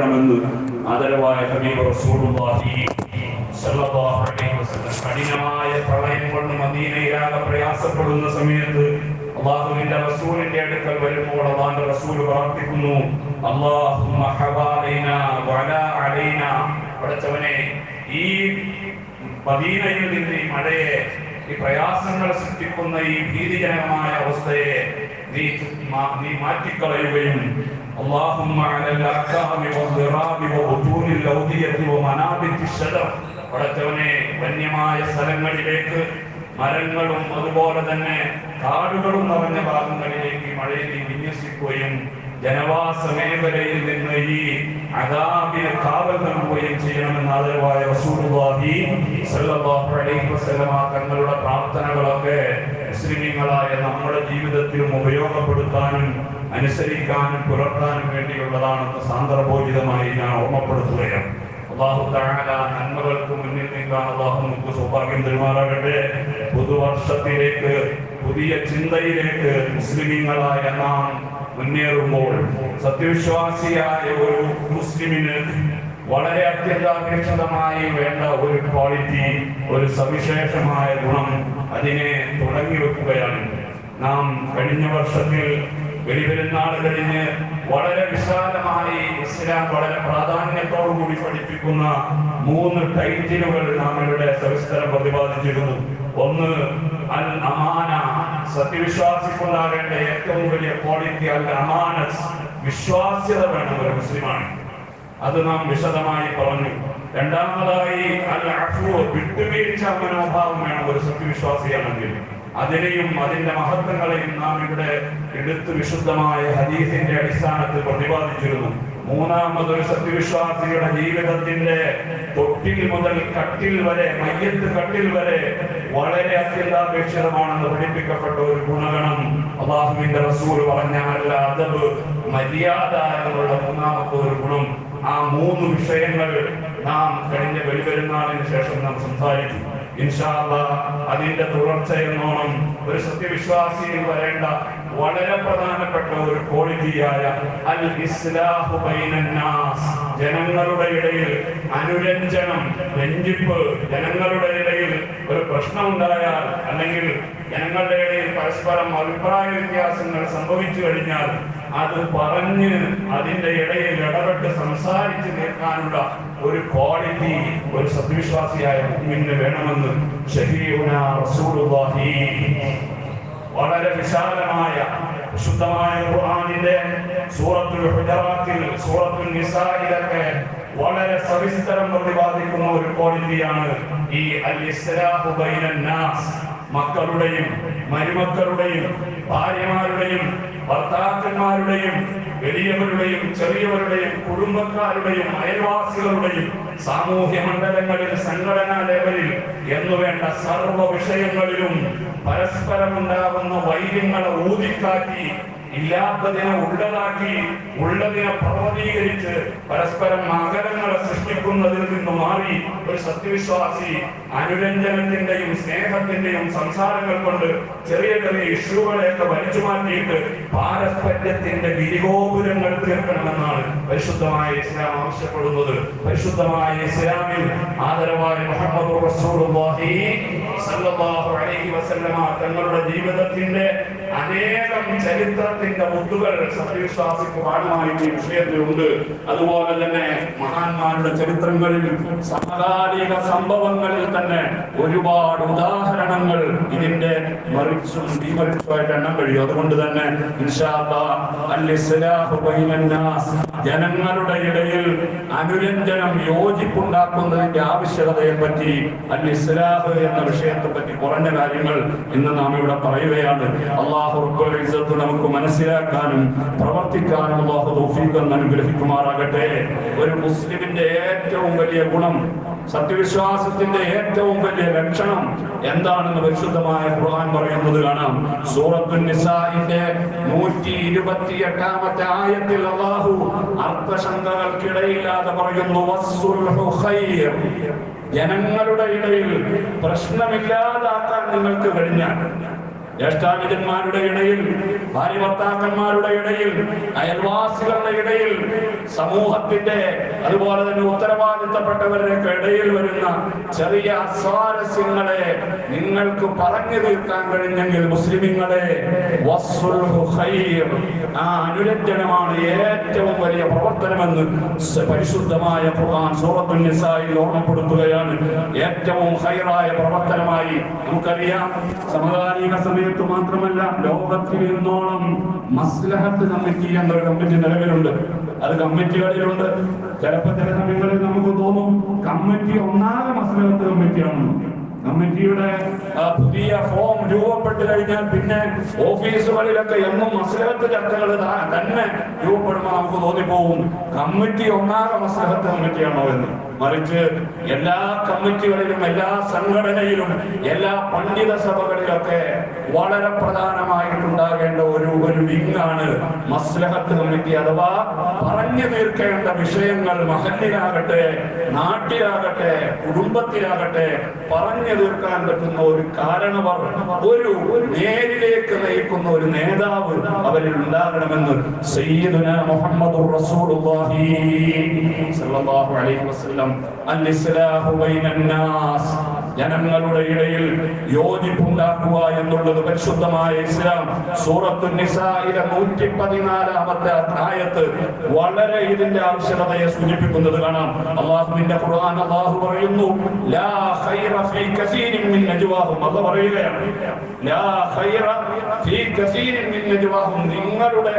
അനുഗ്രഹിക്കണമെന്ന് ആദരവായ ഹബീബ് റസൂലുള്ളാഹി സല്ലല്ലാഹു അലൈഹി വസല്ലം കഠിനമായ പ്രളയം കൊണ്ട് മദീനയിലാകെ പ്രയാസപ്പെടുന്ന സമയത്ത് അള്ളാഹുവിന്റെ റസൂലിന്റെ അടുക്കൽ വരുമ്പോൾ അള്ളാന്റെ റസൂൽ പ്രാർത്ഥിക്കുന്നു അള്ളാഹുമ്മ ഹവാലൈന വഅലാ അലൈന. പഠിച്ചവനെ ഈ മദീനയിൽ നിന്ന് ഈ മഴയെ ഈ പ്രയാസങ്ങൾ സൃഷ്ടിക്കുന്ന ഈ ഭീതിജനകമായ അവസ്ഥയെ നീ നീ മാറ്റിക്കളയുകയും اللهم على الأكام والضراب وبطون الأودية ومنابت الشجر പടച്ചവനെ വന്യമായ സ്ഥലങ്ങളിലേക്ക് മരങ്ങളും അതുപോലെ തന്നെ കാടുകളും നിറഞ്ഞ ഭാഗങ്ങളിലേക്ക് ഈ മഴയെ നീ വിന്യസിക്കുകയും ജനവാസ മേഖലയിൽ നിന്ന് ഈ അദാബിനെ കാവൽ നൽകുകയും ചെയ്യണമെന്ന് ആദരവായ റസൂലുള്ളാഹി സ്വല്ലല്ലാഹു അലൈഹി വസല്ലമ തങ്ങളുടെ പ്രാർത്ഥനകളൊക്കെ മുസ്ലിമീങ്ങളായ നമ്മുടെ ജീവിതത്തിലും ഉപയോഗപ്പെടുത്താനും അനുസരിക്കാനും പുലർത്താനും വേണ്ടിയുള്ളതാണെന്ന് സാന്ദർഭോചിതമായി ഞാൻ ഓർമ്മപ്പെടുത്തുകയാണ്. അള്ളാഹു തആല നന്മകൾക്ക് മുന്നിൽ നിൽക്കാൻ അള്ളാഹു നമുക്ക് സൗഭാഗ്യം തരുമാറാകട്ടെ. പുതുവർഷത്തിലേക്ക് പുതിയ ചിന്തയിലേക്ക് മുസ്ലിമീങ്ങളായ നാം മുന്നേറുമ്പോൾ സത്യവിശ്വാസിയായ ഒരു മുസ്ലിമിന് വളരെ അത്യന്താപേക്ഷിതമായി വേണ്ട ഒരു ക്വാളിറ്റി ഒരു സവിശേഷമായ ഗുണം അതിനെ തുടങ്ങി വെക്കുകയാണ് നാം കഴിഞ്ഞ വർഷത്തിൽ വെളിവെരുന്നാൾ ആളുകളിന് വളരെ വിശാലമായി ഇസ്ലാം വളരെ പ്രാധാന്യത്തോടു കൂടി പഠിപ്പിക്കുന്ന മൂന്ന് ടൈറ്റിലുകൾ നാം ഇവിടെ സവിസ്തരം പ്രതിപാദിച്ചിരുന്നു. ഒന്ന് അൽ അമാന സത്യവിശ്വാസിക്കുണ്ടാകേണ്ട ഏറ്റവും വലിയ ക്വാളിറ്റി അൽ അമാനസ് വിശ്വാസ്യത വേണം ഒരു മുസ്ലിമാണ്. അത് നാം വിശദമായി പറഞ്ഞു. രണ്ടാമതായി അൽ അഫു വിട്ടുവീഴ്ച മനോഭാവം വേണം ഒരു സത്യവിശ്വാസിയാണെങ്കിൽ. അതിനെയും അതിന്റെ മഹത്വങ്ങളെയും നാം ഇവിടെ എടുത്ത് വിശുദ്ധമായ ഹദീസിന്റെ അടിസ്ഥാനത്തിൽ പ്രതിപാദിച്ചിരുന്നു. മൂന്നാമതൊരു സത്യവിശ്വാസിയുടെ ജീവിതത്തിന്റെ തൊട്ടിൽ മുതൽ കട്ടിൽ വരെ മയ്യത്ത് കട്ടിൽ വരെ വളരെ അത്യന്താപേക്ഷിതമാണെന്ന് പഠിപ്പിക്കപ്പെട്ട ഒരു ഗുണഗണം അള്ളാഹുവിന്റെ റസൂൽ പറഞ്ഞ അതബ് മര്യാദ എന്നുള്ള മൂന്നാമത്തെ ഒരു ഗുണം. ആ മൂന്ന് വിഷയങ്ങൾ നാം കഴിഞ്ഞ വെളിപെരുന്നാളിന് ശേഷം നാം അല്ലാഹ് അതിന്റെ തുടർച്ച എന്നോണം ഒരു സത്യവിശ്വാസിയിൽ വരേണ്ട വളരെ പ്രധാനപ്പെട്ട ഒരു ക്വാളിറ്റിയായ അൽ ഇസ്ലാഹു ബൈനന്നാസ് നാസ്. ജനങ്ങളുടെ ഇടയിൽ അനുരഞ്ജനം രഞ്ജിപ്പ് ജനങ്ങളുടെ ഇടയിൽ ഒരു പ്രശ്നം ഉണ്ടായാൽ അല്ലെങ്കിൽ ജനങ്ങളുടെ ഇടയിൽ പരസ്പരം അഭിപ്രായ വ്യത്യാസങ്ങൾ സംഭവിച്ചു കഴിഞ്ഞാൽ അത് പറഞ്ഞ് അതിന്റെ ഇടയിൽ ഇടപെട്ട് സംസാരിച്ച് തീർക്കാനുള്ള ഒരു ക്വാളിറ്റി ഒരു സത്യവിശ്വാസിയായ മുസ്ലിമിന് വേണമെന്ന് വളരെ വിശാലമായ ശുദ്ധമായ ഖുർആനിലെ സൂറത്തുൽ ഹുജറാത്തിൽ സൂറത്തുൽ നിസായിലൊക്കെ വളരെ സവിസ്തരം പ്രതിപാദിക്കുന്ന ഒരു ക്വാളിറ്റിയാണ് ഈ അൽ ഇസ്ലാഹു ബൈനൻ നാസ്. മക്കളുടെയും മരുമക്കളുടെയും ഭാര്യമാരുടെയും ഭർത്താക്കന്മാരുടെയും വലിയവരുടെയും ചെറിയവരുടെയും കുടുംബക്കാരുടെയും അയൽവാസികളുടെയും സാമൂഹ്യ മണ്ഡലങ്ങളിൽ സംഘടനാ ലെവലിൽ എന്നുവേണ്ട സർവ വിഷയങ്ങളിലും പരസ്പരം ഉണ്ടാകുന്ന വൈര്യങ്ങളെ ഊതിക്കാറ്റി ഇല്ലാത്തതിനെ ഉള്ളതാക്കി ഉള്ളതിനെ പർവതീകരിച്ച് പരസ്പരം അകലങ്ങളെ സൃഷ്ടിക്കുന്നതിൽ നിന്ന് മാറി ഒരു സത്യവിശ്വാസി അനുരഞ്ജനത്തിന്റെയും സ്നേഹത്തിന്റെയും സംസാരങ്ങൾ കൊണ്ട് ചെറിയ ചെറിയ ഇഷ്യൂകളെയൊക്കെ വലിച്ചു മാറ്റിയിട്ട് പാരസ്പര്യത്തിന്റെ ഗിരിഗോപുരങ്ങൾ തീർക്കണമെന്നാണ് പരിശുദ്ധമായ ഇസ്ലാം ആവശ്യപ്പെടുന്നത്. പരിശുദ്ധമായ ഇസ്ലാമിൽ ആദരവായ മുഹമ്മദ് റസൂലുള്ളാഹി അലൈഹി വസല്ലമ തങ്ങളുടെ ജീവിതത്തിന്റെ അനേകം ചരിത്രത്തിന്റെ മുത്തുകൾ സത്യവിശ്വാസിക്ക് പാഠമായിട്ട് ഈ വിഷയത്തിലുണ്ട്. അതുപോലെ തന്നെ മഹാന്മാരുടെ ചരിത്രങ്ങളിൽ സമകാലിക സംഭവങ്ങളിൽ തന്നെ ഒരുപാട് ഉദാഹരണങ്ങൾ ഇതിന്റെ മറിച്ചും വിമറിച്ചുമായിട്ട് എണ്ണം കഴിയും. അതുകൊണ്ട് തന്നെ ജനങ്ങളുടെ ഇടയിൽ അനുരഞ്ജനം യോജിപ്പുണ്ടാക്കുന്നതിന്റെ ആവശ്യകതയെ പറ്റി അൽ ഇസ്ലാഹ് എന്ന വിഷയത്തെ പറ്റി കുറഞ്ഞ കാര്യങ്ങൾ ഇന്ന് നാം ഇവിടെ പറയുകയാണ്. അള്ളാഹു റബ്ബുൽ ഇസ്സത്ത് നമുക്ക് മനസ്സിലാക്കാനും പ്രവർത്തിക്കാനും അള്ളാഹു തൗഫീഖ് അനുഗ്രഹിക്കുമാറാകട്ടെ. ഒരു മുസ്ലിമിന്റെ ഏറ്റവും വലിയ ഗുണം സത്യവിശ്വാസത്തിന്റെ ഏറ്റവും വലിയ ലക്ഷണം എന്താണെന്ന് പരിശുദ്ധമായ ഖുർആൻ പറയുന്നത് കാണാം. സൂറത്തുൻ നിസാഇന്റെ നൂറ്റി ഇരുപത്തി എട്ടാമത്തെ ആയത്തിൽ അള്ളാഹു അർത്ഥശങ്കകൾക്കിടയില്ലാതെ പറയുന്നു ജനങ്ങളുടെ ഇടയിൽ പ്രശ്നമില്ലാതാക്കാൻ നിങ്ങൾക്ക് കഴിഞ്ഞാൽ ജ്യേഷ്ഠാനുജന്മാരുടെ ഇടയിൽ ഭാര്യ ഭർത്താക്കന്മാരുടെ ഇടയിൽ അയൽവാസികളുടെ ഇടയിൽ സമൂഹത്തിന്റെ അതുപോലെ തന്നെ ഉത്തരവാദിത്തപ്പെട്ടവരുടെ ഇടയിൽ വരുന്ന ചെറിയ അസ്വാരസ്യങ്ങളെ നിങ്ങൾക്ക് പറഞ്ഞു തീർക്കാൻ കഴിഞ്ഞെങ്കിൽ മുസ്ലിമിങ്ങളെ. ആ അനുരഞ്ജനമാണ് ഏറ്റവും വലിയ പ്രവർത്തനമെന്ന് പരിശുദ്ധമായ ഖുർആൻ ഓർമ്മപ്പെടുത്തുകയാണ് ഏറ്റവും ഹൈറായ പ്രവർത്തനമായി നമുക്കറിയാം സമകാലിക സമയത്ത് മാത്രമല്ല ലോകത്തിൽ ഇന്നോളം മസ്ലഹത്ത് കമ്മിറ്റി എന്നൊരു കമ്മിറ്റി നിലവിലുണ്ട്. അത് കമ്മിറ്റികളിലുണ്ട്. ചിലപ്പോൾ ചില സമയങ്ങളിൽ നമുക്ക് തോന്നും കമ്മിറ്റി ഒന്നാകെ മസ്ലഹത്ത് കമ്മിറ്റിയാണ്. കമ്മിറ്റിയുടെ പുതിയ ഫോം രൂപപ്പെട്ട് കഴിഞ്ഞാൽ പിന്നെ ഓഫീസുകളിലൊക്കെ എന്നും മസ്ലഹത്ത് ചർച്ചകൾ തന്നെ രൂപപ്പെടുമ്പോൾ നമുക്ക് തോന്നിപ്പോവും കമ്മിറ്റി ഒന്നാകെ മസ്ലഹത്ത് കമ്മിറ്റിയാണോ എന്ന്. മറിച്ച് എല്ലാ കമ്മിറ്റികളിലും എല്ലാ സംഘടനയിലും എല്ലാ പണ്ഡിത സഭകളിലൊക്കെ വളരെ പ്രധാനമായിട്ടുണ്ടാകേണ്ട ഒരു ഒരു വിങ്ങാണ് മസ്ലഹത്ത് കമ്മിറ്റി അഥവാ പറഞ്ഞു തീർക്കേണ്ട വിഷയങ്ങൾ മഹലിലാകട്ടെ നാട്ടിലാകട്ടെ കുടുംബത്തിലാകട്ടെ പറഞ്ഞു തീർക്കാൻ പറ്റുന്ന ഒരു കാരണവർ ഒരു നേരിലേക്ക് നയിക്കുന്ന ഒരു നേതാവ് അവരിൽ ഉണ്ടാകണമെന്ന് സയ്യിദുന മുഹമ്മദ് റസൂലുള്ളാഹി സ്വല്ലല്ലാഹു അലൈഹി വസല്ലം അൽ ജനങ്ങളുടെ ഇടയിൽ യോജിപ്പുണ്ടാക്കുക എന്നുള്ളത് പരിശുദ്ധമായ ഇസ്ലാം. സൂറത്തു നിസായിലെ നൂറ്റി പതിനാലാമത്തെ ആയത്ത് വളരെ ഇതിന്റെ ആവശ്യകതയെ സൂചിപ്പിക്കുന്നത് കാണാം. അള്ളാഹുവിന്റെ ഖുർആൻ അള്ളാഹു പറയുന്നു ലാ ഖൈറ ഫീ കസീരിൻ മിൻ നജ്വാഹും. അല്ല പറയുകയാണ് ലാ ഖൈറ ഫീ കസീരിൻ മിൻ നജ്വാഹും. നിങ്ങളുടെ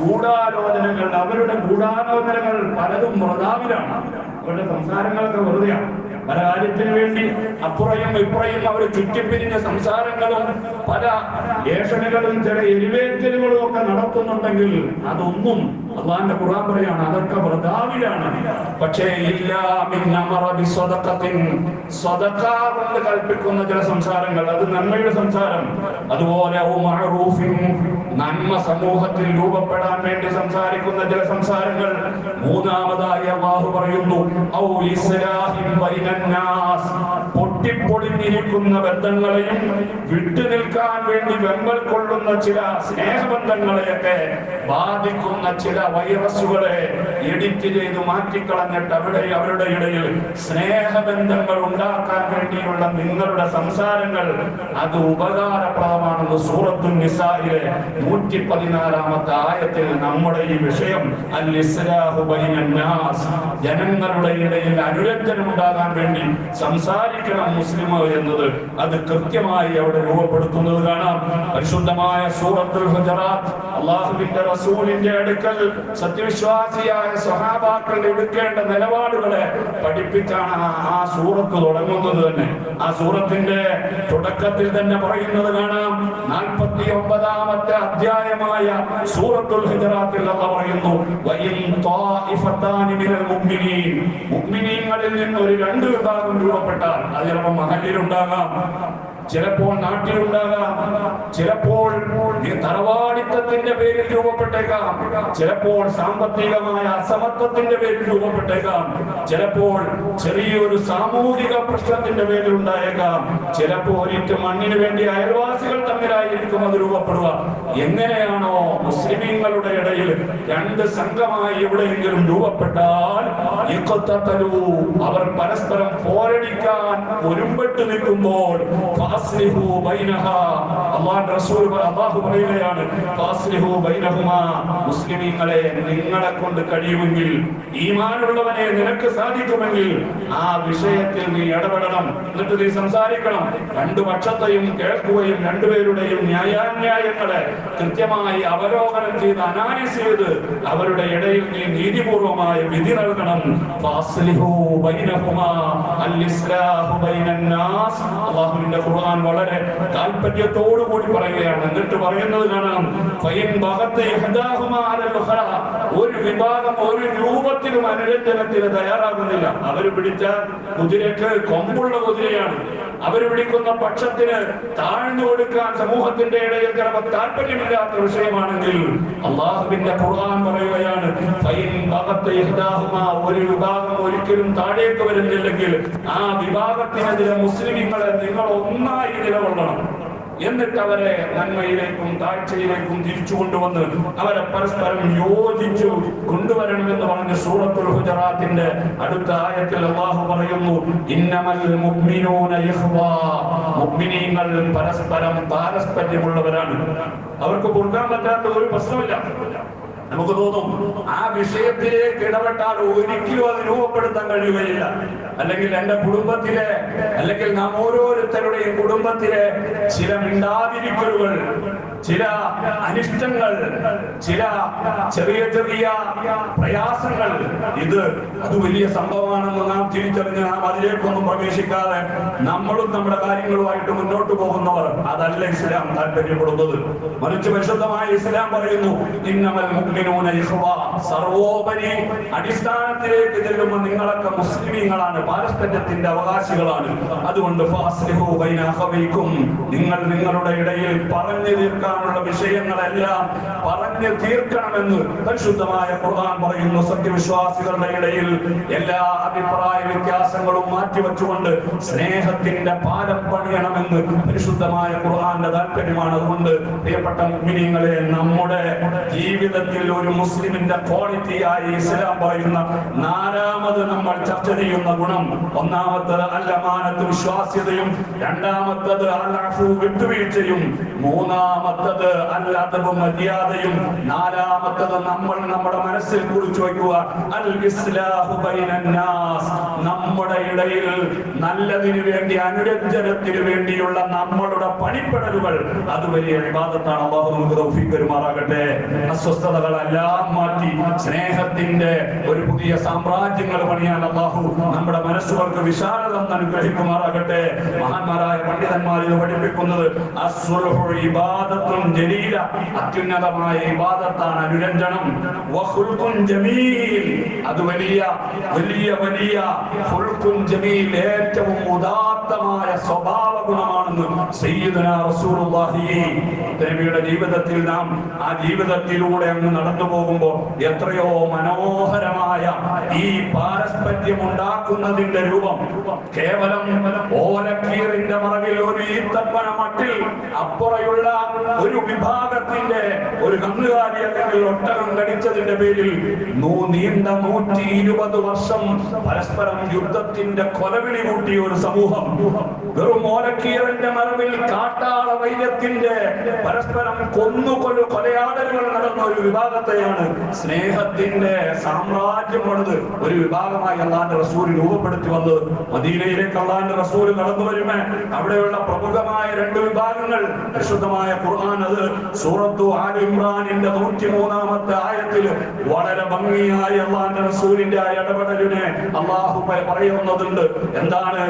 ഗൂഢാലോചനകൾ അവരുടെ ഗൂഢാലോചനകൾ പലതും മൃതാവിലാണ് അവരുടെ സംസാരങ്ങളൊക്കെ വെറുതെയാണ്. പല കാര്യത്തിന് വേണ്ടി അപ്പുറയും ഇപ്പുറയും അവർ ചുറ്റിപ്പിരിഞ്ഞ സംസാരങ്ങളും പല ഏഷണകളും ചില എരിവേറ്റലുകളും ഒക്കെ നടത്തുന്നുണ്ടെങ്കിൽ അതൊന്നും അള്ളാന്റെ ഖുർആൻ പറയാണ് അതൊക്കെ വൃതാവിലാണ്. പക്ഷേ കൊണ്ട് കൽപ്പിക്കുന്ന ചില സംസാരങ്ങൾ അത് നന്മയുടെ സംസാരം. അതുപോലെ നന്മ സമൂഹത്തിൽ രൂപപ്പെടാൻ വേണ്ടി സംസാരിക്കുന്ന ചില സംസാരങ്ങൾ മൂന്നാമതായി അള്ളാഹു പറയുന്നു പൊട്ടിപ്പൊളിഞ്ഞിരിക്കുന്ന ബന്ധങ്ങളെയും വിട്ടുനിൽക്കാൻ വേണ്ടി വെമ്പൽ കൊള്ളുന്ന ചില സ്നേഹബന്ധങ്ങളെയൊക്കെ ബാധിക്കുന്ന ചില വൈറസുകളെ എഡിറ്റ് ചെയ്ത് മാറ്റിക്കളഞ്ഞിട്ട് അവിടെ അവരുടെ ഇടയിൽ സ്നേഹബന്ധങ്ങൾ ഉണ്ടാക്കാൻ വേണ്ടിയുള്ള നിങ്ങളുടെ സംസാരങ്ങൾ അത് ഉപകാരപ്രദമാണെന്ന് സൂറത്തു നിസായിലെ നൂറ്റി പതിനാലാമത്തെ ആയത്തിൽ നമ്മുടെ ഈ വിഷയം അൽ ഇസ്ലാഹു ബൈനന്നാസ് നാസ്. ജനങ്ങളുടെ ഇടയിൽ അനുരഞ്ജനം ഉണ്ടാകാൻ വേണ്ടി സംസാരിക്കണം മുസ്ലിം എന്നത് അത് കൃത്യമായി അവിടെ രൂപപ്പെടുത്തുന്നത് കാണാം. പരിശുദ്ധമായ സൂറത്തുൽ ഹുജറാത്ത് അള്ളാഹുവിന്റെ റസൂലിന്റെ അടുക്കൽ സത്യവിശ്വാസിയായ സഹാബാക്കൾ എടുക്കേണ്ട നിലപാടുകളെ പഠിപ്പിച്ചാണ് ആ- സൂറത്ത് തുടങ്ങുന്നത് തന്നെ. ആ സൂറത്തിന്റെ തുടക്കത്തിൽ തന്നെ പറയുന്നത് കാണാം. നാൽപ്പത്തി ഒമ്പതാമത്തെ അധ്യായമായ സൂറത്തുൽ ഹിജറാത്തിൽ അല്ല പറയുന്നു ിൽ നിന്ന് ഒരു രണ്ട് വിഭാഗം രൂപപ്പെട്ടാൽ അത് ചിലപ്പോൾ മഹലിലുണ്ടാകാം ചിലപ്പോൾ നാട്ടിലുണ്ടാകാം ചിലപ്പോൾ തറവാടിത്തത്തിന്റെ പേരിൽ രൂപപ്പെട്ടേക്കാം ചിലപ്പോൾ സാമ്പത്തികമായ അസമത്വത്തിന്റെ പേരിൽ രൂപപ്പെട്ടേക്കാം ചിലപ്പോൾ ചെറിയൊരു സാമൂഹിക പ്രശ്നത്തിന്റെ പേരിൽ ഉണ്ടായേക്കാം ചിലപ്പോൾ ഒരിറ്റ് മണ്ണിന് വേണ്ടി അയൽവാസികൾ തമ്മിലായിരിക്കും അത് രൂപപ്പെടുക. എങ്ങനെയാണോ മുസ്ലിമീങ്ങളുടെ ഇടയിൽ രണ്ട് സംഘമായി എവിടെയെങ്കിലും രൂപപ്പെട്ടാൽ അവർ പരസ്പരം പോരടിക്കാൻ ഒരുമ്പെട്ട് നിൽക്കുമ്പോൾ ഫാസ്ലിഹു ബൈനഹ. അള്ളാഹുവിന്റെ റസൂൽ അള്ളാഹു പറയുകയാണ് മുസ്ലിമീങ്ങളെ നിങ്ങളെ കൊണ്ട് കഴിയുമെങ്കിൽ ഈമാനുള്ളവനെ നിനക്ക് സാധിക്കുമെങ്കിൽ ആ വിഷയത്തിൽ നീ ഇടപെടണം. എന്നിട്ട് നീ സംസാരിക്കണം. രണ്ടു പക്ഷത്തെയും കേൾക്കുകയും രണ്ടുപേരുടെയും ന്യായാന്യായങ്ങളെ കൃത്യമായി അവലോകനം ചെയ്ത് അനാലിസ് ചെയ്ത് അവരുടെ ഇടയിൽ നീ നീതിപൂർവമായ വിധി നൽകണം. അള്ളാഹുവിന്റെ ഖുർആൻ വളരെ താല്പര്യത്തോടു കൂടി പറയുകയാണ്. എന്നിട്ട് പറയുന്നത് കാണാം. ഒരു വിഭാഗം ഒരു രൂപത്തിലും അനുരഞ്ജനത്തിന് തയ്യാറാകുന്നില്ല. അവർ പിടിച്ച കുതിരക്ക് കൊമ്പുള്ള കുതിരയാണ്. അവർ വിളിക്കുന്ന പക്ഷത്തിന് താഴ്ന്നു കൊടുക്കാൻ സമൂഹത്തിന്റെ ഇടയിൽ ചിലപ്പോ താല്പര്യമില്ലാത്ത വിഷയമാണെങ്കിൽ അള്ളാഹുവിന്റെ ഖുർആൻ പറയുകയാണ്. ഒരു വിഭാഗം ഒരിക്കലും താഴേക്ക് വരുന്നില്ലെങ്കിൽ ആ വിഭാഗത്തിനെതിരെ മുസ്ലിമീങ്ങളെ നിങ്ങൾ ഒന്നായി നിലകൊള്ളണം എന്നിട്ട് അവരെ നന്മയിലേക്കും താഴ്ചയിലേക്കും തിരിച്ചു കൊണ്ടുവന്ന് അവരെ പരസ്പരം യോജിച്ചു കൊണ്ടുവരണമെന്ന് പറഞ്ഞ് സൂറത്തുൽ ഹുജറാത്തിന്റെ അടുത്ത ആയത്തിൽ അള്ളാഹു പറയുന്നു ഇന്നമൽ പരസ്പരം പാരസ്പര്യമുള്ളവരാണ്. അവർക്ക് കൊടുക്കാൻ പറ്റാത്ത ഒരു പ്രശ്നമില്ല നമുക്ക് തോന്നും ആ വിഷയത്തിലേക്ക് ഇടപെട്ടാൽ ഒരിക്കലും അത് രൂപപ്പെടുത്താൻ കഴിയുകയില്ല. അല്ലെങ്കിൽ എന്റെ കുടുംബത്തിലെ അല്ലെങ്കിൽ നാം ഓരോരുത്തരുടെയും കുടുംബത്തിലെ ചില മിണ്ടാതിരിക്കലുകൾ ചില അനിഷ്ടങ്ങൾ ചില ചെറിയ ചെറിയ പ്രയാസങ്ങൾ. ഇത് അത് വലിയ സംഭവമാണെന്ന് നാം തിരിച്ചറിഞ്ഞ് നാം അതിലേക്കൊന്നും പ്രവേശിക്കാതെ നമ്മളും നമ്മുടെ കാര്യങ്ങളുമായിട്ട് മുന്നോട്ട് പോകുന്നവർ. അതല്ല ഇസ്ലാം താല്പര്യപ്പെടുന്നത്. മറിച്ച് പരിശുദ്ധമായ ഇസ്ലാം പറയുന്നു ഇന്നമൽ സർവോപരി അടിസ്ഥാനത്തിലേക്ക് ചെല്ലുമ്പോൾ നിങ്ങളൊക്കെ മുസ്ലിമീങ്ങളാണ് പാരസ്പര്യത്തിന്റെ അവകാശികളാണ്. അതുകൊണ്ട് നിങ്ങൾ നിങ്ങളുടെ ഇടയിൽ പറഞ്ഞു തീർക്കാനുള്ള വിഷയങ്ങളെല്ലാം പറഞ്ഞു തീർക്കണമെന്ന് പരിശുദ്ധമായ ഖുർആൻ പറയുന്നു. സത്യവിശ്വാസികളുടെ ഇടയിൽ എല്ലാ അഭിപ്രായ വ്യത്യാസങ്ങളും മാറ്റിവെച്ചുകൊണ്ട് സ്നേഹത്തിന്റെ പാലം പണിയണമെന്ന് പരിശുദ്ധമായ ഖുർആന്റെ താല്പര്യമാണ്. അതുകൊണ്ട് പ്രിയപ്പെട്ട മുഅ്മിനീങ്ങളെ നമ്മുടെ ജീവിതത്തിൽ ഒരു മുസ്ലിമിന്റെ ക്വാളിറ്റി ആയി ഇസ്ലാം പറയുന്ന നാലാമത് നമ്മൾ ചർച്ച ചെയ്യുന്ന ഗുണം ഒന്നാമത്തത് അല്ലമാനത്ത് വിശ്വാസ്യതയും രണ്ടാമത്തത് അല്ലാഫു വിട്ടുവീഴ്ചയും മൂന്നാമത്തത് അല്ലാത്തതും മര്യാദയും നാലാമത്തത് നമ്മൾ നമ്മുടെ മനസ്സിൽ കുറിച്ചു വയ്ക്കുക. അൽ ഇസ്ലാഹു ബൈനന്നാസ് നമ്മുടെ ഇടയിൽ നല്ലതിനു വേണ്ടി അനുരഞ്ജനത്തിനു വേണ്ടിയുള്ള നമ്മളുടെ പണിപ്പെടലുകൾ. അത് വലിയ വിവാദത്താണ്. അള്ളാഹു നമുക്ക് തൗഫീഖ് പെരുമാറാകട്ടെ അസ്വസ്ഥതകളെല്ലാം മാറ്റി സ്നേഹത്തിന്റെ ഒരു പുതിയ സാമ്രാജ്യങ്ങൾ പണിയാൻ അള്ളാഹു നമ്മുടെ മനസ്സുകൾക്ക് വിശാലത അനുഗ്രഹിക്കുമാറാകട്ടെ. മഹാന്മാരായ പണ്ഡിതന്മാർ ഇത് പഠിപ്പിക്കുന്നത് അസ്സുൽഹു ഇബാദത്തുൻ ജലീല അത്യുന്നതമായ ഇബാദത്താണ് അനുരഞ്ജനം. വഖുൽഖുൻ ജമീൽ അത് വലിയ വലിയ വലിയ ഖുൽഖുൻ ജമീൽ ഏറ്റവും ഉദാത്തമായ സ്വഭാവ ഗുണമാണെന്ന് സയ്യിദുനാ റസൂലുള്ളാഹി. നബിയുടെ ജീവിതത്തിൽ നാം ആ ജീവിതത്തിലൂടെ അങ്ങ് നടന്നു പോകുമ്പോൾ എത്രയോ മനോഹരമായ ഈ പാരസ്പര്യം ഉണ്ടാക്കുന്നതിന്റെ രൂപം കേവലം ഓലക്കീറിന്റെ മറവിൽ ഒരു ഈത്തപ്പന മട്ടിൽ അപ്പുറയുള്ള ഒരു വിഭാഗത്തിന്റെ ഒരു കന്നുകാലി അല്ലെങ്കിൽ ഒട്ടകം കടിച്ചതിന്റെ പേരിൽ നീണ്ട നൂറ്റി ഇരുപത് വർഷം പരസ്പരം യുദ്ധത്തിന്റെ കൊലവിളി കൂട്ടിയ ഒരു സമൂഹം. വെറും ഓലക്കീറന്റെ മറവിൽ കാട്ടാള വൈദ്യത്തിന്റെ പരസ്പരം കൊന്നു കൊല കൊലയാടലുകൾ നടന്ന ഒരു വിഭാഗത്തെയാണ് സ്നേഹത്തിന്റെ സാമ്രാജ്യം പണിത് ഒരു വിഭാഗമായി അള്ളാന്റെ റസൂൽ രൂപപ്പെടുത്തി വന്നത്. മദീനയിലേക്ക് അള്ളാന്റെ റസൂൽ നടന്നു വരുമേ. അവിടെയുള്ള പ്രമുഖമായ രണ്ട് വിഭാഗങ്ങൾ പരിശുദ്ധമായ ഖുർആൻ അത് സൂറത്തു ആൽ ഇമ്രാനിന്റെ നൂറ്റി മൂന്നാമത്തെ ആയത്തിൽ വളരെ ഭംഗിയായി അള്ളാന്റെ റസൂലിന്റെ ആ ഇടപെടലിനെ അള്ളാഹു പറയുന്നതുണ്ട്. എന്താണ്?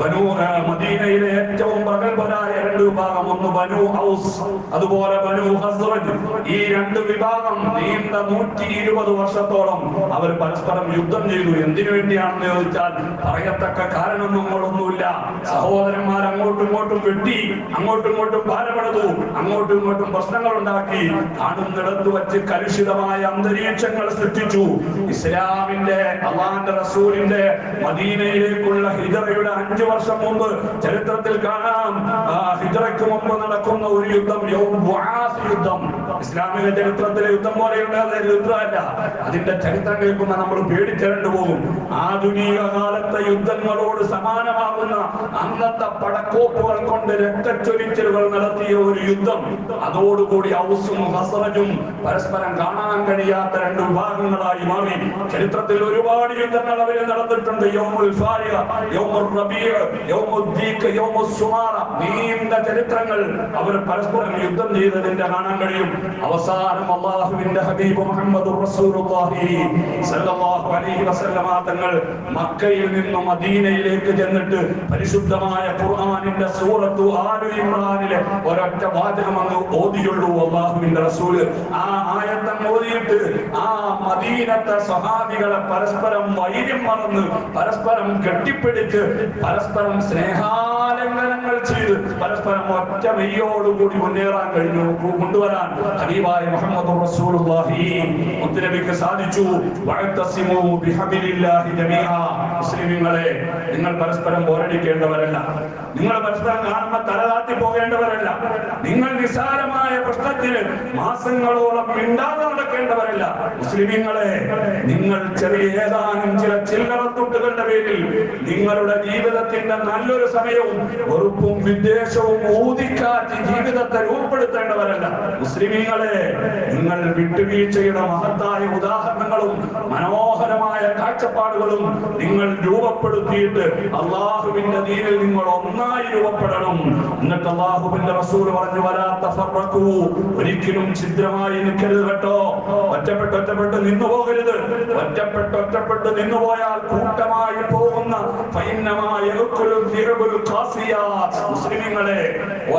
ബനു മദീനയിലെ ഏറ്റവും പ്രഗത്ഭരായ രണ്ട് വിഭാഗം. ഒന്ന് ബനു ഹൗസ് അതുപോലെ ബനു ഹസ്റജ് ഈ രണ്ട് വിഭാഗം നീണ്ട നൂറ്റി ഇരുപത് വർഷത്തോളം അവർ പരസ്പരം യുദ്ധം ചെയ്തു. എന്തിനു വേണ്ടിയാണെന്ന് ചോദിച്ചാൽ പറയത്തക്ക കാരണം നമ്മളൊന്നുമില്ല സഹോദരന്മാർ അങ്ങോട്ടും ഇങ്ങോട്ടും വെട്ടി അങ്ങോട്ടും ഇങ്ങോട്ടും ഭാരപ്പെടുത്തു അങ്ങോട്ടും ഇങ്ങോട്ടും പ്രശ്നങ്ങൾ ഉണ്ടാക്കി. കാണുന്നിടത്ത് വച്ച് കലുഷിതമായ അന്തരീക്ഷങ്ങൾ സൃഷ്ടിച്ചു. ഇസ്ലാമിന്റെ അള്ളാന്റെ റസൂലിന്റെ മദീനയിലേക്കുള്ള ഹിജറയുടെ അഞ്ചു വർഷം മുമ്പ് ചരിത്രത്തിൽ കാണാം. ഹിജറയ്ക്ക് മുമ്പ് നടക്കുന്ന ഒരു യുദ്ധം യുദ്ധം. ഇസ്ലാമിക ചരിത്രത്തിലെ യുദ്ധം പോലെയുള്ള യുദ്ധമല്ല. അതിന്റെ ചരിത്രം കേൾക്കുന്ന നമ്മൾ പേടിച്ചേണ്ടു പോകും. ആധുനിക കാലത്തെ യുദ്ധങ്ങളോട് സമാനമാകുന്ന അന്നത്തെ പടക്കോപ്പുകൾ കൊണ്ട് രക്തച്ചൊരിച്ചലുകൾ നടത്തിയ ഒരു യുദ്ധം. അതോടുകൂടി ഔസും ഹസറജും പരസ്പരം കാണാൻ കഴിയാത്ത രണ്ട് വിഭാഗങ്ങളായി മാറി. ചരിത്രത്തിൽ ഒരുപാട് യുദ്ധങ്ങൾ അവരിൽ നടന്നിട്ടുണ്ട്. യൗമുൽ സുമാറ. നീണ്ട ചരിത്രങ്ങൾ അവർ പരസ്പരം യുദ്ധം ചെയ്തതിന്റെ കാണാൻ കഴിയും. അവസാനം അള്ളാഹുവിന്റെ ഹബീബ് മുഹമ്മദ് തങ്ങൾ മക്കയിൽ നിന്നും മദീനയിലേക്ക് ചെന്നിട്ട് പരിശുദ്ധമായ ഖുർആാനിന്റെ സൂറത്തു ആലു ഒരൊറ്റ വാചകം അങ്ങ് ഓതിയുള്ളൂ. അള്ളാഹുവിന്റെ റസൂൽ ആ ആയത്തം ഓതിയിട്ട് ആ മദീനത്തെ സഹാബികളെ പരസ്പരം വൈര്യം മറന്ന് പരസ്പരം കെട്ടിപ്പിടിച്ച് പരസ്പരം ചെയ്ത് പരസ്പരം ഒറ്റ മെയ്യോടുകൂടി മുന്നേറാൻ കഴിഞ്ഞു. കൊണ്ടുവരാൻ ഹബീബായ മുഹമ്മദ് റസൂലുള്ളാഹി മുത്തുനബിക്ക് സാധിച്ചു. വഅതസിമു ബിഹബിലില്ലാഹി ജമീഅ. മുസ്ലിമീങ്ങളെ നിങ്ങൾ പരസ്പരം പോരടിക്കേണ്ടവരല്ല. നിങ്ങൾ പരസ്പരം കാണുമ്പോൾ തലതാത്തി പോകേണ്ടവരല്ല. നിങ്ങൾ നിസ്സാരമായ പ്രശ്നത്തിന് മാസങ്ങളോളം മിണ്ടാതെ നടക്കേണ്ടവരല്ല. മുസ്ലിമീങ്ങളെ നിങ്ങൾ ചെറിയ ഏതാനും ചില ചില്ലറ തുട്ടുകളുടെ പേരിൽ നിങ്ങളുടെ ജീവിതത്തിന്റെ നല്ലൊരു സമയവും വെറുപ്പും വിദ്വേഷവും ഊതിക്കാറ്റി ജീവിതത്തെ രൂപപ്പെടുത്തേണ്ടവരല്ല. മുസ്ലിമീങ്ങളെ നിങ്ങൾ വിട്ടുവീഴ്ചയുടെ മഹത്തായ ഉദാഹരണങ്ങളും മനോഹരമായ കാഴ്ചപ്പാടുകളും നിങ്ങൾ രൂപപ്പെടുത്തിയിട്ട് അള്ളാഹുവിന്റെ ദീനിൽ നിങ്ങൾ ഒന്നായി രൂപപ്പെടണം. എന്നിട്ട് അള്ളാഹുവിന്റെ റസൂൽ പറഞ്ഞു വരാത്ത ഫർറക്കൂ ഒരിക്കലും ഛിദ്രമായി നിൽക്കരുത് കേട്ടോ. ഒറ്റപ്പെട്ട് ഒറ്റപ്പെട്ട് നിന്നു പോകരുത്. ഒറ്റപ്പെട്ട് ഒറ്റപ്പെട്ട് നിന്നു പോയാൽ കൂട്ടമായി പോകുന്ന ഫൈനമായ മുസ്ലിങ്ങളെ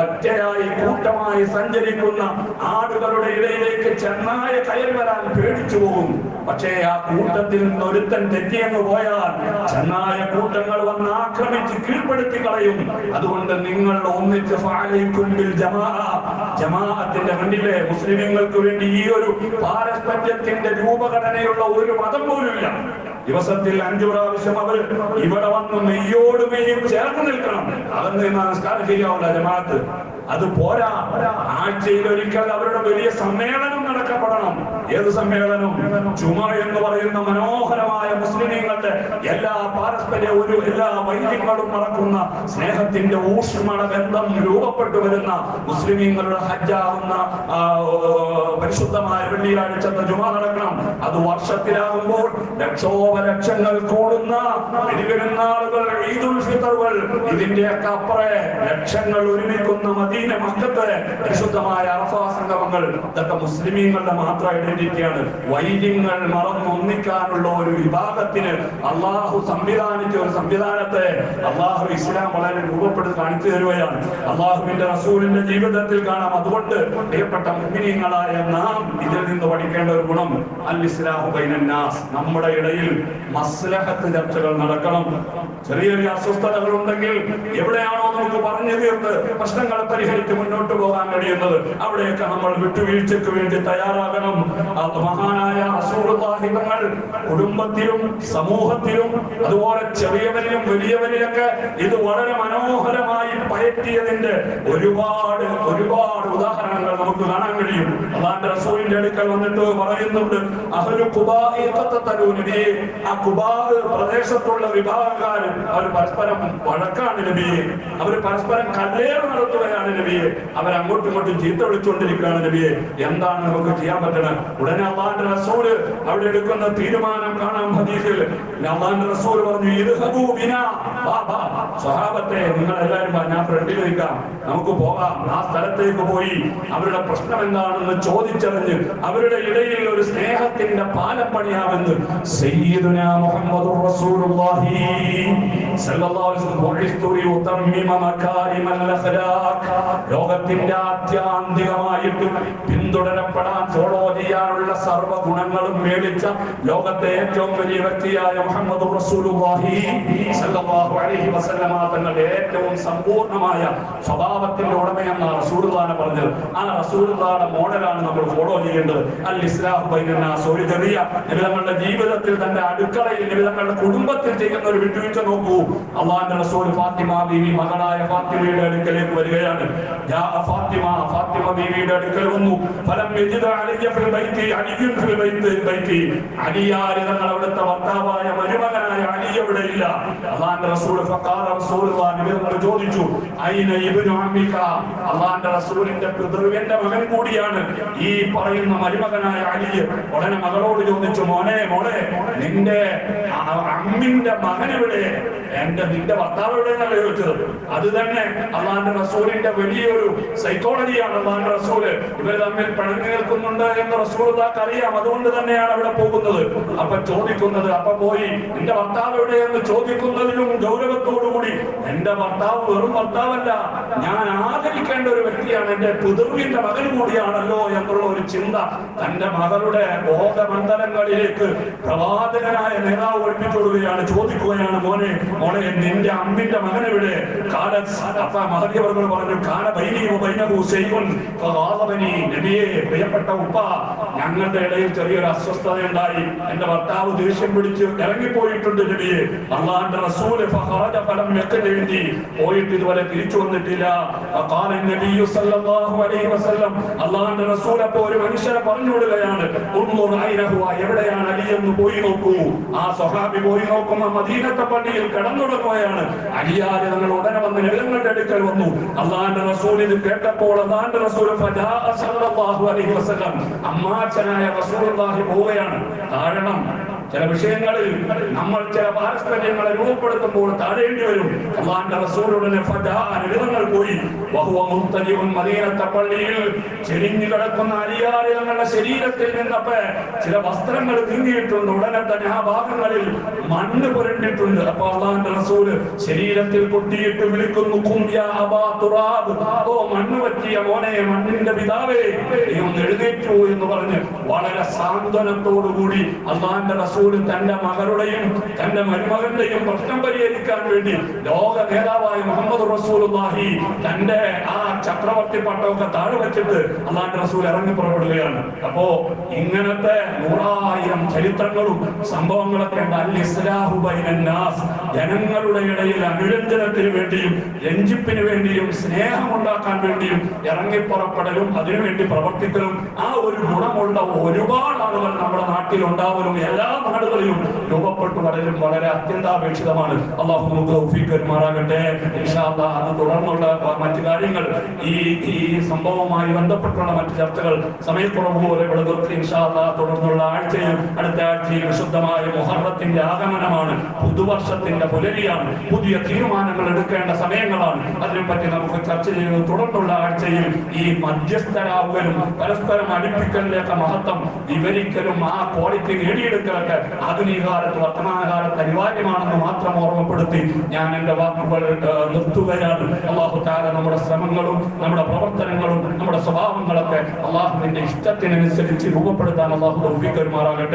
ഒറ്റയായി കൂട്ടമായി സഞ്ചരിക്കുന്ന ആടുകളുടെ ഇടയിലേക്ക് ചെന്നായ കയറി വരാൻ പേടിച്ചു പോകും. പക്ഷേ ആ കൂട്ടത്തിൽ നിന്ന് ഒരുത്തൻ തെറ്റിയങ്ങ് പോയാൽ ചെന്നായ കൂട്ടങ്ങൾ വന്ന് ആക്രമിച്ച് കീഴ്പ്പെടുത്തി കളയും. അതുകൊണ്ട് നിങ്ങൾ ഒന്നിച്ച് ജമാഅത്തിന്റെ മുന്നിലെ മുസ്ലിമുകൾക്ക് വേണ്ടി ഈ ഒരു പാരസ്പര്യത്തിന്റെ രൂപഘടനയുള്ള ഒരു മതം പോലുമില്ല. ദിവസത്തിൽ അഞ്ചു പ്രാവശ്യം അവർ ഇവിടെ വന്ന് നെയ്യോട് മെയ്യും ചേർന്ന് നിൽക്കണം. അതെന്ന് നമസ്കാരം ചെയ്യാവുന്ന ജമാഅത്ത്. അത് പോരാ. ആഴ്ചയിൽ ഒരിക്കൽ അവരുടെ വലിയ സമ്മേളനം നടക്കപ്പെടണം. ഏത് സമ്മേളനം ചുമ എന്ന് പറയുന്ന മനോഹരമായ മുസ്ലിമീങ്ങളുടെ എല്ലാ പാരസ്പര്യ ഒരു എല്ലാ വൈദ്യങ്ങളും നടക്കുന്ന സ്നേഹത്തിന്റെ ഊഷ്മള ബന്ധം രൂപപ്പെട്ടു വരുന്ന മുസ്ലിമീങ്ങളുടെ ഹജ്ജാവുന്ന പരിശുദ്ധമായ വെള്ളിയാഴ്ച ചുമ നടക്കണം. അത് വർഷത്തിലാകുമ്പോൾ ലക്ഷോപലക്ഷങ്ങൾ കൂടുന്ന പെരുന്നാളുകൾ ഈദുൽ ഫിത്തറുകൾ ഇതിന്റെയൊക്കെ അപ്പുറേ ലക്ഷങ്ങൾ ഒരുമിക്കുന്ന മദീന മക്കത്ത് പരിശുദ്ധമായ അറഫാ സംഗമങ്ങൾ ഇതൊക്കെ മുസ്ലിമീങ്ങളുടെ മാത്രം ഐഡന്റിറ്റിയാണ് വൈദ്യങ്ങൾ മറന്നൊന്നിക്കാനുള്ള ഒരു വിഭാഗത്തിന് അള്ളാഹു സംവിധാനിച്ച ഒരു സംവിധാനത്തെ അള്ളാഹു ഇസ്ലാം വളരെ രൂപപ്പെടുത്തി കാണിച്ചു തരുകയാണ്. അള്ളാഹുവിന്റെ റസൂലിന്റെ ജീവിതത്തിൽ കാണാം. അതുകൊണ്ട് പ്രിയപ്പെട്ട മുഗ്നീയങ്ങളായ നാം ഇതിൽ നിന്ന് പഠിക്കേണ്ട ഒരു ഗുണം അൽ ഇസ്ലാഹു ബൈനന്നാസ്. നമ്മുടെ ഇടയിൽ മസ്ലഹത്ത് ചർച്ചകൾ നടക്കണം. ചെറിയ ചെറിയ അസ്വസ്ഥതകൾ ഉണ്ടെങ്കിൽ എവിടെയാണോ നമുക്ക് പറഞ്ഞു തീർത്ത് പ്രശ്നങ്ങളെ പരിഹരിച്ച് മുന്നോട്ട് പോകാൻ കഴിയുന്നത് അവിടെയൊക്കെ നമ്മൾ വിട്ടുവീഴ്ചയ്ക്ക് വേണ്ടി തയ്യാറാകണം. മഹാനായ റസൂലുള്ളാഹി തങ്ങൾ കുടുംബത്തിലും സമൂഹത്തിലും അതുപോലെ ചെറിയവരിലും വലിയവരിലൊക്കെ ഇത് വളരെ മനോഹരമായി പയറ്റിയതിന്റെ ഒരുപാട് ഒരുപാട് ഉദാഹരണങ്ങൾ നമുക്ക് കാണാൻ കഴിയും. അള്ളാന്റെ റസൂലിന്റെ അടുക്കൽ വന്നിട്ട് പറയുന്നുണ്ട് അഹലു ഖുബാഇ ഖത്തതലു നബിയെ ആ കുബാ പ്രദേശത്തുള്ള വിഭാഗക്കാർ അവർ പരസ്പരം വഴക്കാണ് നബിയെ അവർ പരസ്പരം കല്ലേറ് നടത്തുകയാണ് നബിയെ അവർ അങ്ങോട്ടും ഇങ്ങോട്ടും ചീത്ത വിളിച്ചുകൊണ്ടിരിക്കുകയാണ് നബിയെ എന്താണ് നമുക്ക് ചെയ്യാൻ പറ്റണത് ഉടനെ അള്ളാന്റെ റസൂൽ അവിടെ എടുക്കുന്ന തീരുമാനം കാണാം ഹദീസിൽ. അള്ളാന്റെ റസൂൽ പറഞ്ഞു വാ, വാ. നിങ്ങൾ എല്ലാവരും ഞാൻ ഫ്രണ്ടിൽ നിൽക്കാം നമുക്ക് പോകാം. ആ സ്ഥലത്തേക്ക് പോയി അവരുടെ പ്രശ്നം എന്താണെന്ന് ചോദിച്ചറിഞ്ഞ് അവരുടെ ഇടയിൽ ഒരു സ്നേഹത്തിന്റെ പാലം പണിയാമെന്ന് സയ്യിദുനാ മുഹമ്മദുർ റസൂലുള്ളാഹി സല്ലല്ലാഹു അലൈഹി വസല്ലം ബുഇസ്തു ലിയുതമ്മിമ മകാരിമൽ അഖ്ലാഖ്. ലോകത്തിന്റെ ആത്യാന്തികമായിട്ട് പിന്തുടരപ്പെടാൻ ഫോളോ ചെയ്യാനുള്ള സർവ ഗുണങ്ങളും മേടിച്ച ലോകത്തെ ഏറ്റവും വലിയ വ്യക്തിയായ മുഹമ്മദ് തങ്ങളുടെ ഏറ്റവും സമ്പൂർണമായ സ്വഭാവത്തിന്റെ ഉടമയെന്ന റസൂലുള്ളാനെ പറഞ്ഞത്. ആ റസൂലുള്ളായുടെ മോഡലാണ് നമ്മൾ ഫോളോ ചെയ്യേണ്ടത്. അൽ ഇസ്ലാഹു ഒരു നിമിതങ്ങളുടെ ജീവിതത്തിൽ തന്റെ അടുക്കളയിൽ നിമിതങ്ങളുടെ കുടുംബത്തിൽ ചെയ്യുന്ന ഒരു വിട്ടുവീഴ്ച നോക്കൂ. അള്ളാന്റെ റസൂൽ ഫാത്തിമ ബീവി മകളായ ഫാത്തിമയുടെ അടുക്കലേക്ക് വരികയാണ്. ഫാത്തിമ ഫാത്തിമ ബീവിയുടെ അടുക്കൽ വന്നു. ഫലം യജിദ അലിയ ഫിൽ ബൈത്തി അലിയാരി തങ്ങൾ അവിടുത്തെ ഭർത്താവായ മരുമകനായ അലി അവിടെ ഇല്ല. അള്ളാന്റെ റസൂൽ ഫഖാല റസൂലുള്ളാഹി നബി ചോദിച്ചു ഐന ഇബ്നു അമ്മിക അള്ളാന്റെ റസൂലിന്റെ പിതൃവിന്റെ മകൻ കൂടിയാണ്. ഈ പറയുന്ന മരുമകനായ അലി ഉടനെ മകളോട് ചോദിച്ചു മോനെ മോളെ നിന്റെ അമ്മിന്റെ മകൻ എവിടെ? എന്റെ നിന്റെ ഭർത്താവ് എവിടെയെന്നല്ല ചോദിച്ചത്? അത് തന്നെ അള്ളാന്റെ റസൂലിന്റെ വലിയൊരു സൈക്കോളജിയാണ് അള്ളാന്റെ റസൂൽ. ഇവർ തമ്മിൽ പിണങ്ങി നിൽക്കുന്നുണ്ട് എന്ന് റസൂൽ അറിയാം അതുകൊണ്ട് തന്നെയാണ് അവിടെ പോകുന്നത്. അപ്പൊ ചോദിക്കുന്നത് അപ്പൊ പോയി നിന്റെ ഭർത്താവ് എവിടെയെന്ന് ചോദിക്കുന്നതിലും ഗൗരവത്തോടുകൂടി എന്റെ ഭർത്താവ് വെറും ഭർത്താവല്ല ഞാൻ ആദരിക്കേണ്ട ഒരു വ്യക്തിയാണ് എന്റെ പിതൃവിന്റെ മകൻ കൂടിയാണല്ലോ എന്നുള്ള ഒരു ചിന്ത തന്റെ മകളുടെ ബോധമണ്ഡലങ്ങളിലേക്ക് പ്രവാചകനായ നേതാവ് ഒഴിപ്പിച്ചുകൊടുകയാണ് ചോദിക്കുകയാണ് മോനെ മോനെ നിന്റെ അമ്മിന്റെ മകൻ എവിടെ? കാല മഹതിയവർകൾ പറഞ്ഞു കാല ബൈനിയോ ബൈനകൂ നബിയെ പ്രിയപ്പെട്ട ഉപ്പ ഞങ്ങളുടെ ഇടയിൽ ചെറിയൊരു അസ്വസ്ഥത ഉണ്ടായി എന്റെ ഭർത്താവ് ദേഷ്യം പിടിച്ച് ഇറങ്ങിപ്പോയിട്ടുണ്ട് നബിയെ. അള്ളാന്റെ റസൂൽ ഫലം യഖ്തദി പോയിട്ട് ഇതുവരെ തിരിച്ചു വന്നിട്ടില്ല. അള്ളാന്റെ റസൂൽ അപ്പോൾ ഒരു മനുഷ്യനെ പറഞ്ഞു വിടുകയാണ് എവിടെയാണ് അലി എന്ന് പോയി നോക്കൂ. ആ സ്വഹാബി പോയി നോക്കുമ്പോ മദീനത്തെ പള്ളിയിൽ കിടന്നുടങ്ങുകയാണ് അലിയാരെ നിങ്ങൾ ഉടനെ വന്ന് ഞങ്ങളുടെ അടുക്കൽ വന്നു. അള്ളാന്റെ റസൂൽ ഇത് കേട്ടപ്പോൾ അള്ളാന്റെ റസൂൽ ഫജാഅ വസല്ലം റസൂലുള്ളാഹി പോവുകയാണ്. കാരണം ചില വിഷയങ്ങളിൽ നമ്മൾ ചില പാരസ്പര്യങ്ങളെ രൂപപ്പെടുത്തുമ്പോൾ താഴേണ്ടി വരും. അള്ളാന്റെ റസൂലുടനെ പോയി പള്ളിയിൽ ചെരിഞ്ഞു കിടക്കുന്ന അലിയാരെ തങ്ങളുടെ ശരീരത്തിൽ നിന്നപ്പോ ചില വസ്ത്രങ്ങൾ തിങ്ങിയിട്ടുണ്ട്. ഉടനെ തന്നെ ആ ഭാഗങ്ങളിൽ മണ്ണ് പുരണ്ടിട്ടുണ്ട്. അപ്പൊ അള്ളാന്റെ റസൂൽ ശരീരത്തിൽ കുട്ടിയിട്ട് വിളിക്കുന്നു "ഖും യാ ഓ മണ്ണ് പറ്റിയ മോനെ മണ്ണിന്റെ പിതാവേ നീ ഒന്ന് എഴുന്നേറ്റു എന്ന് പറഞ്ഞ് വളരെ സാന്ത്വനത്തോടുകൂടി അള്ളാന്റെ റസൂൽ തന്റെ മകളുടെയും തന്റെ മരുമകന്റെയും പ്രശ്നം പരിഹരിക്കാൻ വേണ്ടി ലോക നേതാവായ മുഹമ്മദ് റസൂലുള്ളാഹി തന്റെ ആ ചക്രവർത്തി പട്ടമൊക്കെ താഴെ വെച്ചിട്ട് അള്ളാന്റെ റസൂൽ ഇറങ്ങി പുറപ്പെടുകയാണ്. അപ്പോ ഇങ്ങനത്തെ നൂറായിരം ചരിത്രങ്ങളും സംഭവങ്ങളൊക്കെ അൽ ഇസ്ലാഹു ജനങ്ങളുടെ ഇടയിൽ അനുരഞ്ജനത്തിന് വേണ്ടിയും രഞ്ജിപ്പിന് വേണ്ടിയും സ്നേഹമുണ്ടാക്കാൻ വേണ്ടിയും ഇറങ്ങിപ്പുറപ്പെടലും അതിനുവേണ്ടി പ്രവർത്തിക്കലും ആ ഒരു ഗുണമുള്ള ഒരുപാട് ആളുകൾ നമ്മുടെ നാട്ടിൽ ഉണ്ടാവലും എല്ലാ നാടുകളിലും രൂപപ്പെട്ടു വരലും വളരെ അത്യന്താപേക്ഷിതമാണ്. അള്ളാഹു നമുക്ക് തൗഫീഖ് പെരുമാറാകട്ടെ അത് തുടർന്നുള്ള മറ്റു കാര്യങ്ങൾ ഈ ഈ സംഭവവുമായി ബന്ധപ്പെട്ടുള്ള മറ്റു ചർച്ചകൾ സമയക്കുറവ് പോലെ ഇവിടെ നിർത്തി തുടർന്നുള്ള ആഴ്ചയും അടുത്ത ആഴ്ചയും വിശുദ്ധമായ മുഹറത്തിന്റെ ആഗമനമാണ്. പുതുവർഷത്തിന്റെ പുലരിയാണ്. പുതിയ തീരുമാനങ്ങൾ എടുക്കേണ്ട സമയങ്ങളാണ്. അതിനെപ്പറ്റി നമുക്ക് ചർച്ച ചെയ്യുന്നത് തുടർന്നുള്ള ആഴ്ചയിൽ ഈ മധ്യസ്ഥരാവുകയും പരസ്പരം അടുപ്പിക്കലിലേക്ക് മഹത്വം വിവരിക്കലും ആ ക്വാളിറ്റി നേടിയെടുക്കലൊക്കെ ആധുനിക കാലത്ത് വർത്തമാനകാലത്ത് അനിവാര്യമാണെന്ന് മാത്രം ഓർമ്മപ്പെടുത്തി ഞാൻ എന്റെ വാക്കുകൾ നിർത്തുകയാണ്. അള്ളാഹു താര നമ്മുടെ ശ്രമങ്ങളും നമ്മുടെ പ്രവർത്തനങ്ങളും നമ്മുടെ സ്വഭാവങ്ങളൊക്കെ അള്ളാഹുവിന്റെ ഇഷ്ടത്തിനനുസരിച്ച് രൂപപ്പെടുത്താൻ അള്ളാഹു തൗഫീഖ് പെരുമാറാകട്ടെ